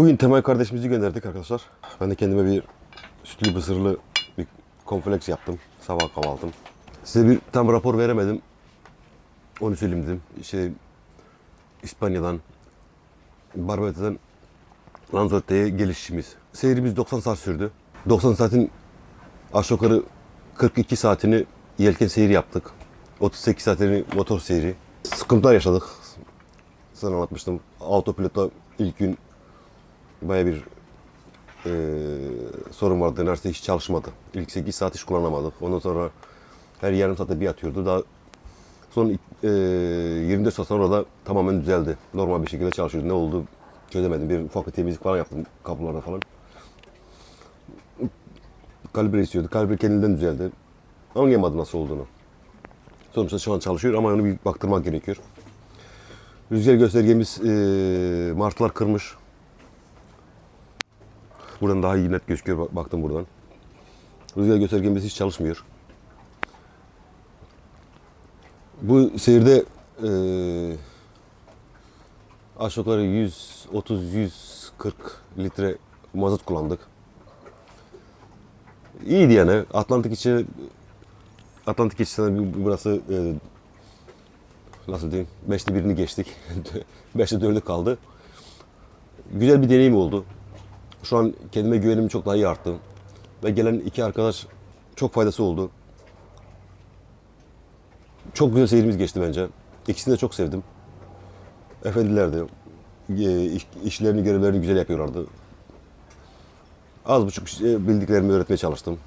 Bugün Temel kardeşimizi gönderdik arkadaşlar. Ben de kendime bir sütlü mısırlı bir kompleks yaptım. Sabah kahvaltım. Size bir tam rapor veremedim. Onu söyleyeyim dedim. İşte İspanya'dan, Barbeta'dan Lanzarote'ye gelişimiz. Seyrimiz 90 saat sürdü. 90 saatin aşağı yukarı 42 saatini yelken seyri yaptık. 38 saatini motor seyri. Sıkıntılar yaşadık. Sana anlatmıştım. Autopilot'ta ilk gün baya bir eee, sorun vardı. Neredeyse hiç çalışmadı. İlk 8 saat hiç kullanamadık. Ondan sonra her yarım saatte bir atıyordu. Daha son eee 24 saat sonra da tamamen düzeldi. Normal bir şekilde çalışıyordu. Ne oldu çözemedim. Bir ufak bir temizlik falan yaptım kapılarda falan. Kalibre istiyordu. Kalibre kendinden düzeldi. Anlayamadım nasıl olduğunu. Sonuçta şu an çalışıyor ama onu bir baktırmak gerekiyor. Rüzgar göstergemiz eee martılar kırmış. Buradan daha iyi net gözüküyor. Bak- Baktım buradan. Rüzgar göstergemiz hiç çalışmıyor. Bu seyirde eee aşağı yukarı 130-140 litre mazot kullandık. İyiydi yani. Atlantik içi Atlantik geçişinde burası eee nasıl diyeyim? Beşte birini geçtik. Beşte dördü kaldı. Güzel bir deneyim oldu. Şu an kendime güvenim çok daha iyi arttı. Ve gelen iki arkadaş çok faydası oldu. Çok güzel seyirimiz geçti bence. İkisini de çok sevdim. Efendilerdi. E, iş- işlerini, görevlerini güzel yapıyorlardı. Az buçuk şey bildiklerimi öğretmeye çalıştım.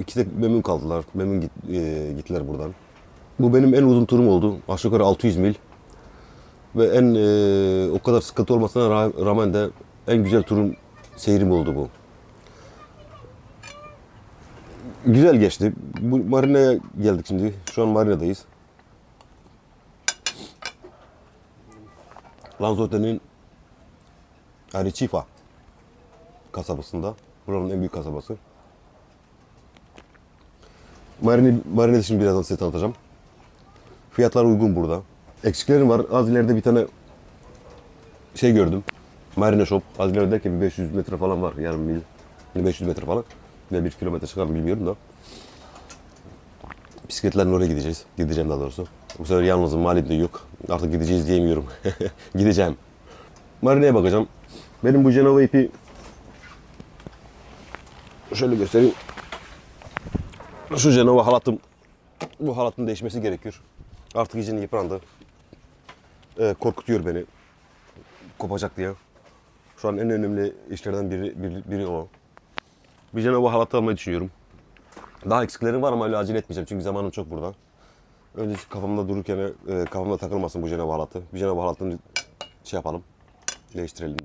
İkisi de memnun kaldılar. Memnun e, gittiler buradan. Bu benim en uzun turum oldu. Aşağı yukarı 600 mil. Ve en e, o kadar sıkıntı olmasına ra- rağmen de en güzel turum seyrim oldu bu. Güzel geçti. Bu marinaya geldik şimdi. Şu an marinadayız. Lanzarote'nin Arequipa kasabasında. Buranın en büyük kasabası. Marine, marinede şimdi birazdan size tanıtacağım. Fiyatlar uygun burada. Eksiklerim var. Az ileride bir tane şey gördüm. Marine Shop. Az ileride bir 500 metre falan var. Yarım mil. Yani 500 metre falan. Ne bir kilometre çıkar mı bilmiyorum da. Bisikletlerle oraya gideceğiz. Gideceğim daha doğrusu. Bu sefer yalnızım. Malim de yok. Artık gideceğiz diyemiyorum. Gideceğim. Marine'ye bakacağım. Benim bu Genova ipi şöyle göstereyim. Şu Genova halatım bu halatın değişmesi gerekiyor. Artık iyice yıprandı. Ee, korkutuyor beni. Kopacak diye. Şu an en önemli işlerden biri, biri, biri o. Bir Genova halatı almayı düşünüyorum. Daha eksiklerim var ama öyle acele etmeyeceğim çünkü zamanım çok burada. Önce kafamda dururken e, kafamda takılmasın bu Genova halatı. Bir Genova halatını şey yapalım. Değiştirelim.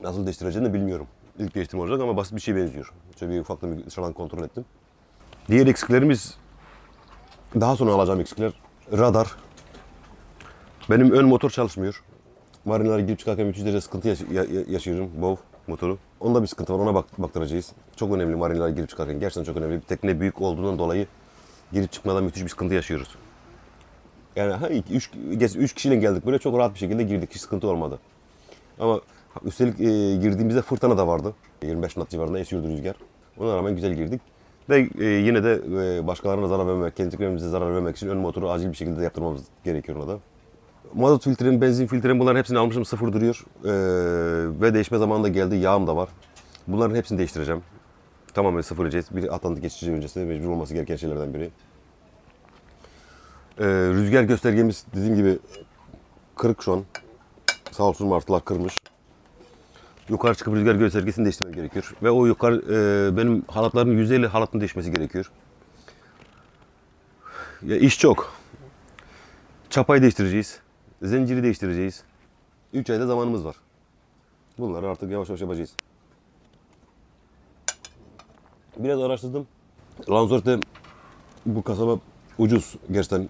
Nasıl değiştireceğini de bilmiyorum. İlk değiştirme olacak ama basit bir şey benziyor. Şöyle bir ufaktan bir dışarıdan kontrol ettim. Diğer eksiklerimiz daha sonra alacağım eksikler. Radar. Benim ön motor çalışmıyor. Marinalara girip çıkarken 300 derece sıkıntı yaş- ya- ya- yaşıyorum. BOV motoru. Onda bir sıkıntı var. Ona bak baktıracağız. Çok önemli marinalara girip çıkarken. Gerçekten çok önemli. Bir tekne büyük olduğundan dolayı girip çıkmada müthiş bir sıkıntı yaşıyoruz. Yani ha, üç, üç kişiyle geldik böyle çok rahat bir şekilde girdik. Hiç sıkıntı olmadı. Ama üstelik e, girdiğimizde fırtına da vardı. 25 knot civarında esiyordu rüzgar. Ona rağmen güzel girdik. Ve e, yine de e, başkalarına zarar vermemek, kendimize zarar vermemek için ön motoru acil bir şekilde yaptırmamız gerekiyor ona da. Mazot filtrem, benzin filtrem bunların hepsini almışım sıfır duruyor. E, ve değişme zamanı da geldi. Yağım da var. Bunların hepsini değiştireceğim. Tamamen sıfırlayacağız. Bir Atlantik geçici öncesi mecbur olması gereken şeylerden biri. E, rüzgar göstergemiz dediğim gibi kırık şu an. Sağ olsun martılar kırmış. Yukarı çıkıp rüzgar göstergesini değiştirmek gerekiyor. Ve o yukarı e, benim halatların %50 halatın değişmesi gerekiyor. Ya iş çok. Çapayı değiştireceğiz. Zinciri değiştireceğiz. 3 ayda zamanımız var. Bunları artık yavaş yavaş yapacağız. Biraz araştırdım. Lanzarote bu kasaba ucuz gerçekten.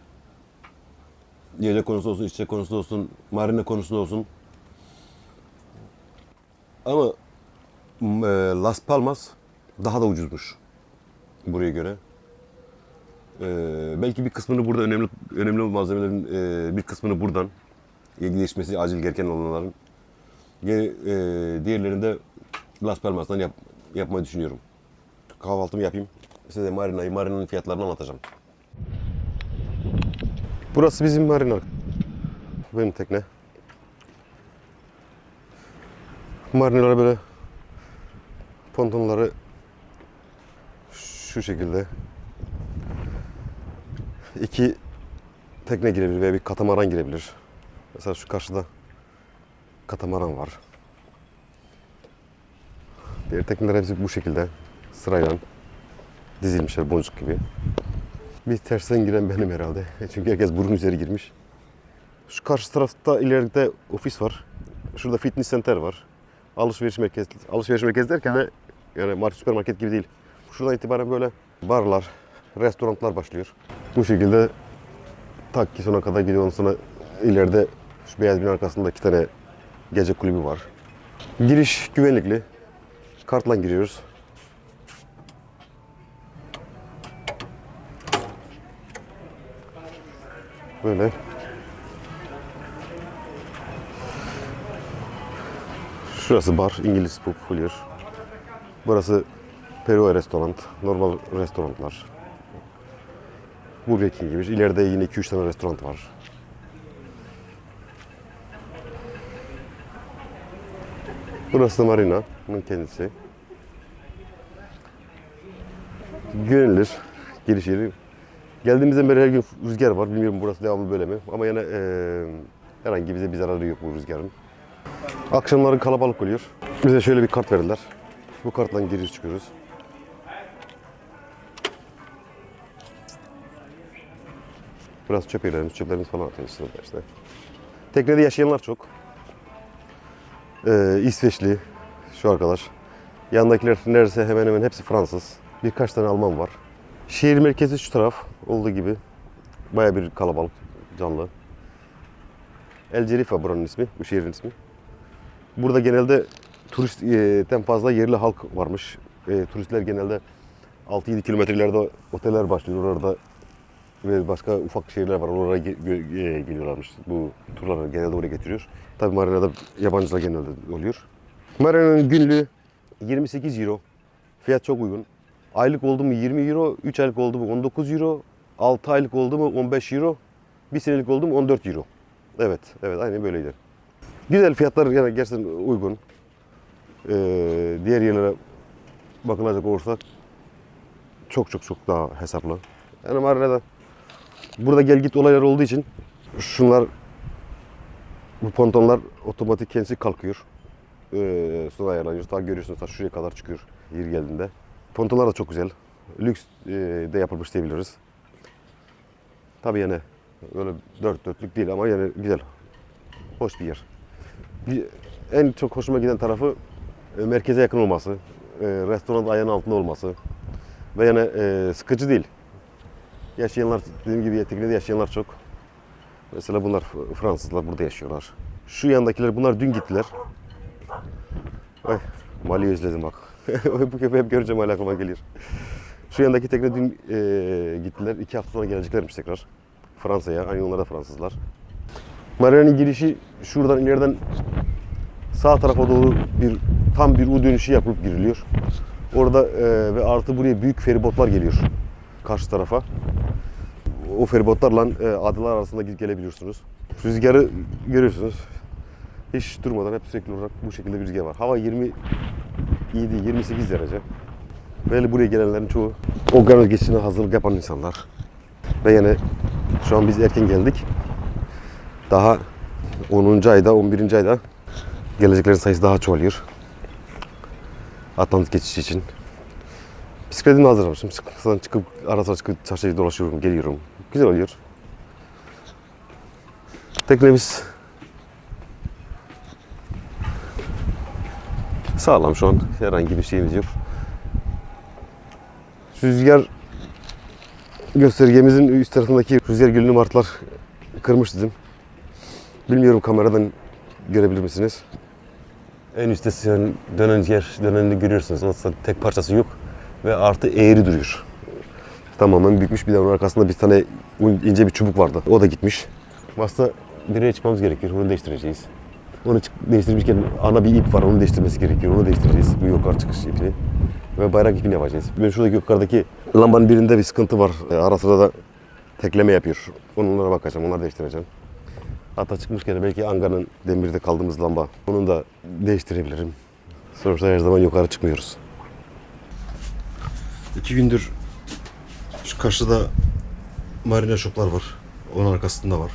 Yiyecek konusu olsun, içecek konusu olsun, marine konusunda olsun. Ama e, Las Palmas daha da ucuzmuş buraya göre. E, belki bir kısmını burada önemli önemli malzemelerin e, bir kısmını buradan gelişmesi acil gereken olanların. Geri, e, diğerlerinde Las Palmas'tan yap, yapmayı düşünüyorum. Kahvaltımı yapayım. Size marinayı, marinanın fiyatlarını anlatacağım. Burası bizim marina. Benim tekne. Marinalara böyle pontonları şu şekilde iki tekne girebilir veya bir katamaran girebilir. Mesela şu karşıda katamaran var. Diğer tekneler hepsi bu şekilde sırayla dizilmişler boncuk gibi. Bir tersten giren benim herhalde. Çünkü herkes burun üzeri girmiş. Şu karşı tarafta ileride ofis var. Şurada fitness center var. Alışveriş merkezi. Alışveriş merkezi derken de yani market süpermarket gibi değil. Şuradan itibaren böyle barlar, restoranlar başlıyor. Bu şekilde tak ki sona kadar gidiyor. Ondan sonra ileride şu beyaz bina arkasında iki tane gece kulübü var. Giriş güvenlikli. Kartla giriyoruz. Böyle. Şurası bar, İngiliz pub fuller. Burası Peru restoran, normal restoranlar. Burger King gibi. İleride yine 2-3 tane restoran var. Burası da marina. Bunun kendisi. Güvenilir. Giriş yeri. Geldiğimizden beri her gün rüzgar var. Bilmiyorum burası devamlı böyle mi? Ama yine eee herhangi bize bir zararı yok bu rüzgarın. Akşamları kalabalık oluyor. Bize şöyle bir kart verirler. Bu kartla giriş çıkıyoruz. Biraz çöp yerlerimiz, çöplerimiz falan atıyoruz sınıfta işte. Teknede yaşayanlar çok. Ee, İsveçli şu arkadaş. Yandakiler neredeyse hemen hemen hepsi Fransız. Birkaç tane Alman var. Şehir merkezi şu taraf olduğu gibi. Baya bir kalabalık, canlı. El Cerifa buranın ismi, bu şehrin ismi. Burada genelde turistten fazla yerli halk varmış. E, turistler genelde 6-7 kilometrelerde oteller başlıyor orada ve başka ufak şehirler var. Oralara e, geliyorlarmış. Bu turları genelde oraya getiriyor. Tabii marinada yabancılar genelde oluyor. Marinanın günlüğü 28 euro. Fiyat çok uygun. Aylık oldu mu 20 euro, 3 aylık oldu mu 19 euro, 6 aylık oldu mu 15 euro, 1 senelik oldu mu 14 euro. Evet, evet aynen böyleydi. Güzel fiyatlar yani gerçekten uygun. Ee, diğer yerlere bakılacak olursa çok çok çok daha hesaplı. Yani Marina'da burada gel git olaylar olduğu için şunlar bu pontonlar otomatik kendisi kalkıyor. Ee, sonra ayarlanıyor. Daha görüyorsunuz ta şuraya kadar çıkıyor yer geldiğinde. Pontonlar da çok güzel. Lüks e, de yapılmış diyebiliriz. Tabii yani öyle dört dörtlük değil ama yani güzel. Hoş bir yer. En çok hoşuma giden tarafı e, merkeze yakın olması, e, restoranın ayağının altında olması ve yani e, sıkıcı değil. Yaşayanlar, dediğim gibi teknede yaşayanlar çok. Mesela bunlar Fransızlar burada yaşıyorlar. Şu yandakiler bunlar dün gittiler. Ay, Mali'yi özledim bak. Bu köpeği hep görünce Mali aklıma gelir. Şu yandaki tekne dün e, gittiler. İki hafta sonra geleceklermiş tekrar. Fransa'ya. Aynı onlar da Fransızlar. Marina'nın girişi şuradan ileriden sağ tarafa doğru bir tam bir U dönüşü yapılıp giriliyor. Orada e, ve artı buraya büyük feribotlar geliyor karşı tarafa. O feribotlarla e, adalar arasında gidip gelebiliyorsunuz. Rüzgarı görüyorsunuz. Hiç durmadan hep sürekli olarak bu şekilde bir rüzgar var. Hava 27 28 derece. Böyle buraya gelenlerin çoğu okyanus geçişine hazırlık yapan insanlar. Ve yine şu an biz erken geldik. Daha 10. ayda, 11. ayda geleceklerin sayısı daha çoğalıyor. Atlantik geçişi için. Bisikletimi hazırlamışım. Bisikletten çıkıp ara sıra çıkıp çarşıya dolaşıyorum, geliyorum. Güzel oluyor. Teknemiz sağlam şu an. Herhangi bir şeyimiz yok. Rüzgar göstergemizin üst tarafındaki rüzgar gülünü martılar kırmış dedim. Bilmiyorum kameradan görebilir misiniz? En üstte sizin dönen yer, dönenini görüyorsunuz. Aslında tek parçası yok ve artı eğri duruyor. Tamamen bükmüş bir de onun arkasında bir tane ince bir çubuk vardı. O da gitmiş. Aslında direğe çıkmamız gerekiyor. Onu değiştireceğiz. Onu değiştirmişken ana bir ip var. Onu değiştirmesi gerekiyor. Onu değiştireceğiz. Bu yukarı çıkış ipini. Ve bayrak ipini yapacağız. Ben şuradaki yukarıdaki lambanın birinde bir sıkıntı var. E, ara sıra da tekleme yapıyor. Onlara bakacağım. Onları değiştireceğim. Hatta çıkmışken belki Anga'nın demirde kaldığımız lamba. Onu da değiştirebilirim. Sonuçta her zaman yukarı çıkmıyoruz. İki gündür şu karşıda marina shoplar var. Onun arkasında var.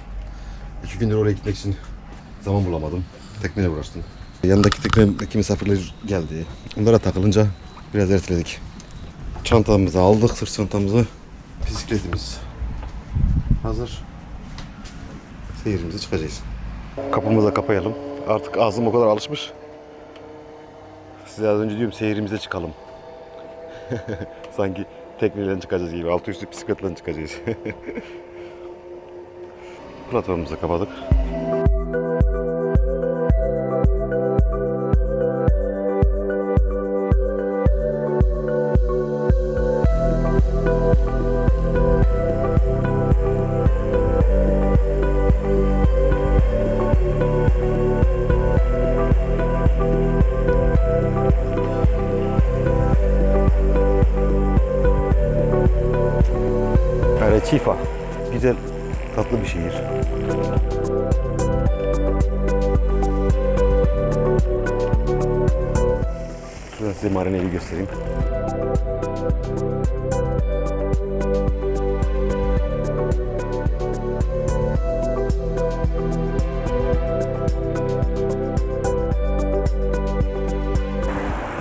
İki gündür oraya gitmek için zaman bulamadım. Tekneyle uğraştım. Yanındaki teknedeki misafirler geldi. Onlara takılınca biraz erteledik. Çantamızı aldık, sırt çantamızı. Bisikletimiz hazır. Seyirimize çıkacağız. Kapımızı da kapayalım. Artık ağzım o kadar alışmış. Size az önce diyorum seyirimize çıkalım. Sanki tekneyle çıkacağız gibi. Altı üstü bisikletle çıkacağız. Platformumuzu kapadık.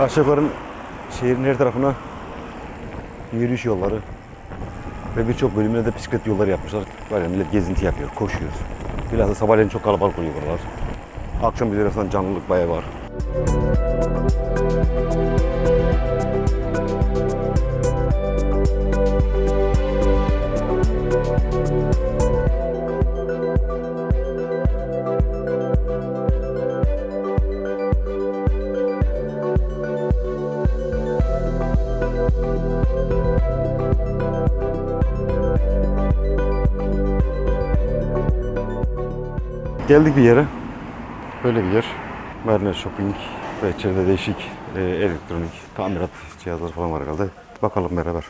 Aşağı yukarı şehrin her tarafına yürüyüş yolları ve birçok bölümüne de bisiklet yolları yapmışlar. Var ya millet gezinti yapıyor, koşuyor. Bilhassa sabahleyin çok kalabalık oluyor buralar. Akşam üzeri canlılık bayağı var. Geldik bir yere. Böyle bir yer. Marina Shopping ve içeride değişik e, elektronik tamirat cihazları falan var herhalde. Bakalım beraber.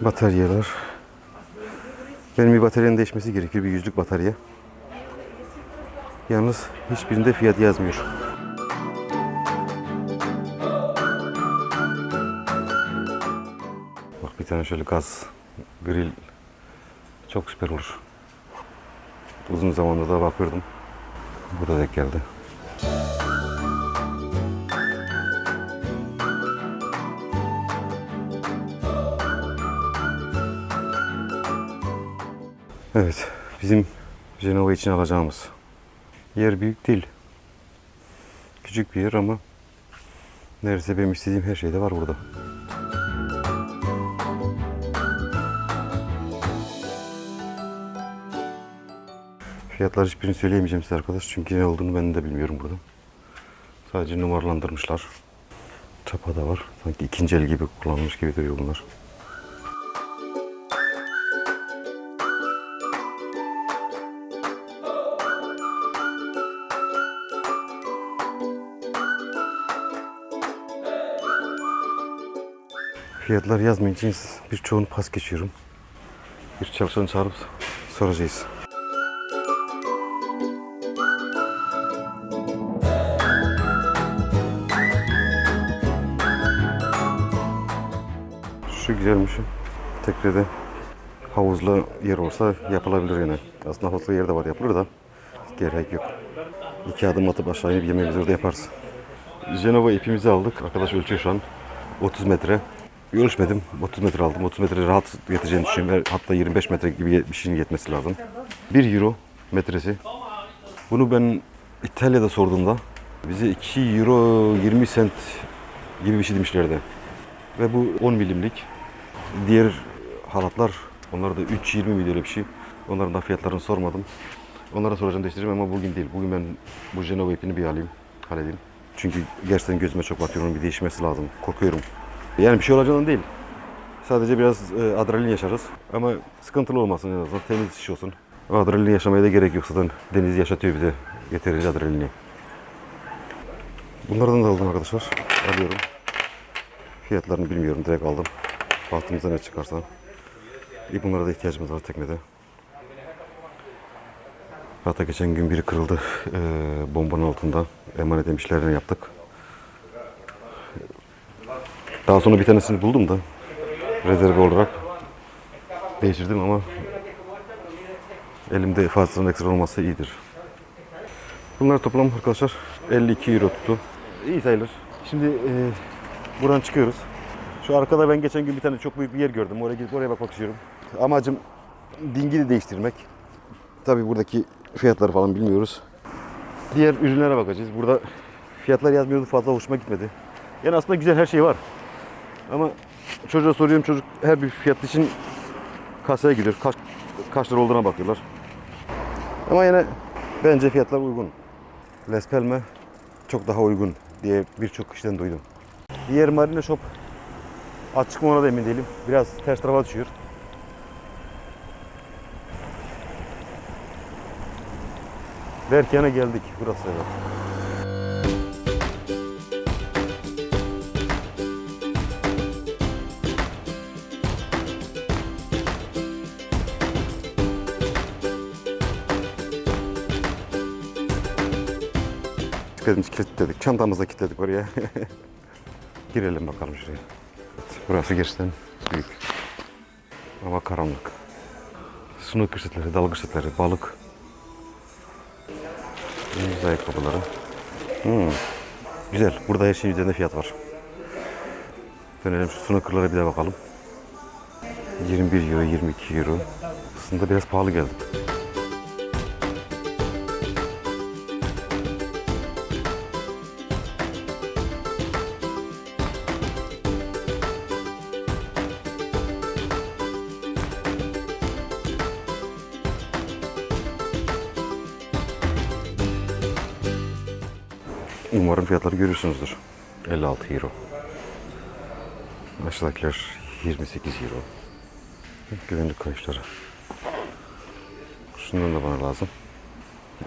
Bataryalar. Benim bir bataryanın değişmesi gerekiyor. Bir yüzlük batarya. Yalnız hiçbirinde fiyat yazmıyor. Bak bir tane şöyle gaz grill çok süper olur. Uzun zamandır da bakıyordum. Bu da denk geldi. Evet, bizim Genova için alacağımız yer büyük değil. Küçük bir yer ama neredeyse benim istediğim her şey de var burada. Fiyatlar hiçbirini söyleyemeyeceğim size arkadaş çünkü ne olduğunu ben de bilmiyorum burada. Sadece numaralandırmışlar. Çapa da var. Sanki ikinci el gibi kullanılmış gibi duruyor bunlar. Fiyatlar yazmayınca birçoğunu pas geçiyorum. Bir çalışanı çağırıp soracağız. Güzelmiş. Tekrar havuzlu yer olsa yapılabilir yine. Aslında havuzlu yer de var yapılır da gerek yok. İki adım atıp aşağı inip yemeğimizi orada yaparız. Genova ipimizi aldık. Arkadaş ölçüyor şu an. 30 metre. Ölçmedim. 30 metre aldım. 30 metre rahat yeteceğini düşünüyorum. Hatta 25 metre gibi bir şeyin yetmesi lazım. 1 euro metresi. Bunu ben İtalya'da sorduğumda bize 2 euro 20 sent gibi bir şey demişlerdi. Ve bu 10 milimlik. Diğer halatlar onlar da 3.20 mi öyle bir şey. Onların da fiyatlarını sormadım. Onlara soracağım değiştireceğim ama bugün değil. Bugün ben bu Genova ipini bir alayım, halledeyim. Çünkü gerçekten gözüme çok batıyor. Onun bir değişmesi lazım. Korkuyorum. Yani bir şey olacağından değil. Sadece biraz e, adrenalin yaşarız. Ama sıkıntılı olmasın en azından temiz iş olsun. Adrenalin yaşamaya da gerek yok zaten. Deniz yaşatıyor bize yeterince adrenalini. Bunlardan da aldım arkadaşlar. Alıyorum. Fiyatlarını bilmiyorum. Direkt aldım. Altımıza ne çıkarsa. İyi bunlara da ihtiyacımız var teknede. Hatta geçen gün biri kırıldı. Ee, bombanın altında. Emanet emişlerini yaptık. Daha sonra bir tanesini buldum da rezerve olarak değiştirdim ama elimde fazladan ekstra olması iyidir. Bunlar toplam arkadaşlar 52 euro tuttu. İyi sayılır. Şimdi e, buradan çıkıyoruz. Şu arkada ben geçen gün bir tane çok büyük bir yer gördüm. Oraya gidip oraya bakmak istiyorum. Amacım dingili değiştirmek. Tabii buradaki fiyatları falan bilmiyoruz. Diğer ürünlere bakacağız. Burada fiyatlar yazmıyordu fazla hoşuma gitmedi. Yani aslında güzel her şey var. Ama çocuğa soruyorum çocuk her bir fiyat için kasaya gidiyor. Kaç, kaç lira olduğuna bakıyorlar. Ama yine bence fiyatlar uygun. Les Palme çok daha uygun diye birçok kişiden duydum. Diğer Marina Shop açık mı ona da emin değilim. Biraz ters tarafa düşüyor. Berkyan'a geldik. Burası evet. Kilitledik. Çantamızı da kilitledik oraya. Girelim bakalım şuraya. Burası gerçekten büyük. Ama karanlık. Snooker setleri, dalgıç setleri, balık. Deniz ayakkabıları. Hmm. Güzel. Burada her şeyin üzerinde fiyat var. Dönelim şu snookerlara bir de bakalım. 21 euro, 22 euro. Aslında biraz pahalı geldi. Fiyatları görüyorsunuzdur. 56 euro. Aşağıdakiler 28 euro. Güvenlik kayışları. Şundan da bana lazım.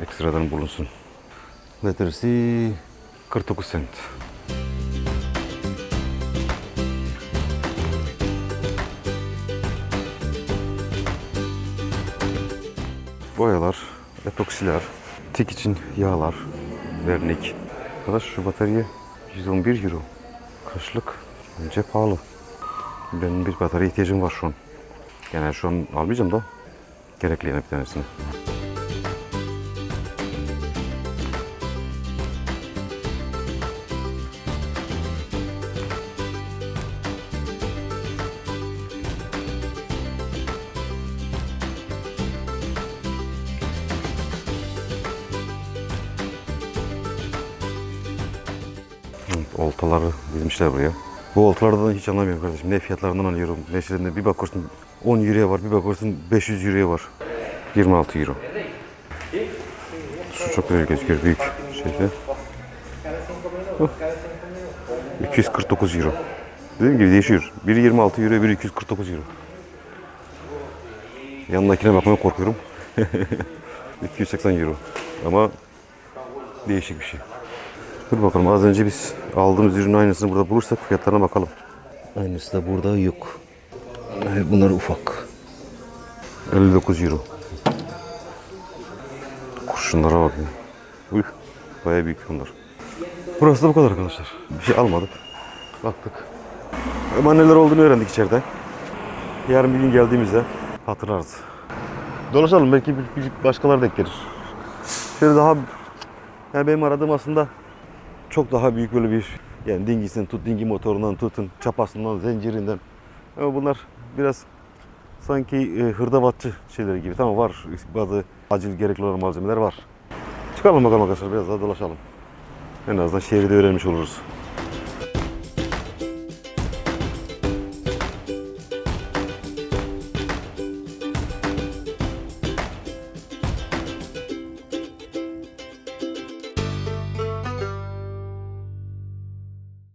Ekstradan bulunsun. Metresi 49 cent. Boyalar, epoksiler, tik için yağlar, vernik. Arkadaş şu batarya 111 euro. Kışlık. Bence pahalı. Benim bir batarya ihtiyacım var şu an. Yani şu an almayacağım da gerekli bir tanesini. Oltaları dizmişler buraya. Bu oltalardan hiç anlamıyorum kardeşim. Ne fiyatlarından alıyorum, ne şeylerine. Bir bakıyorsun 10 euroya var, bir bakıyorsun 500 euroya var. 26 euro. Şu çok güzel gözüküyor, büyük şeyde. Oh. 249 euro. Dediğim gibi değişiyor. Biri 26 euro, biri 249 euro. Yanındakine bakmaya korkuyorum. 280 euro. Ama değişik bir şey. Dur bakalım az önce biz aldığımız ürünün aynısını burada bulursak fiyatlarına bakalım. Aynısı da burada yok. Bunlar ufak. 59 euro. Kurşunlara bakın. Uy, bayağı büyük bunlar. Burası da bu kadar arkadaşlar. Bir şey almadık. Baktık. Ama neler olduğunu öğrendik içeride. Yarın bir gün geldiğimizde hatırlarız. Dolaşalım belki bir, bir başkaları denk gelir. Şöyle daha yani benim aradığım aslında çok daha büyük böyle bir yani dingisinden tut, dingi motorundan tutun, çapasından, zincirinden. Ama bunlar biraz sanki e, hırdavatçı şeyleri gibi. Tamam var bazı acil gerekli olan malzemeler var. Çıkalım bakalım arkadaşlar biraz daha dolaşalım. En azından şehri de öğrenmiş oluruz.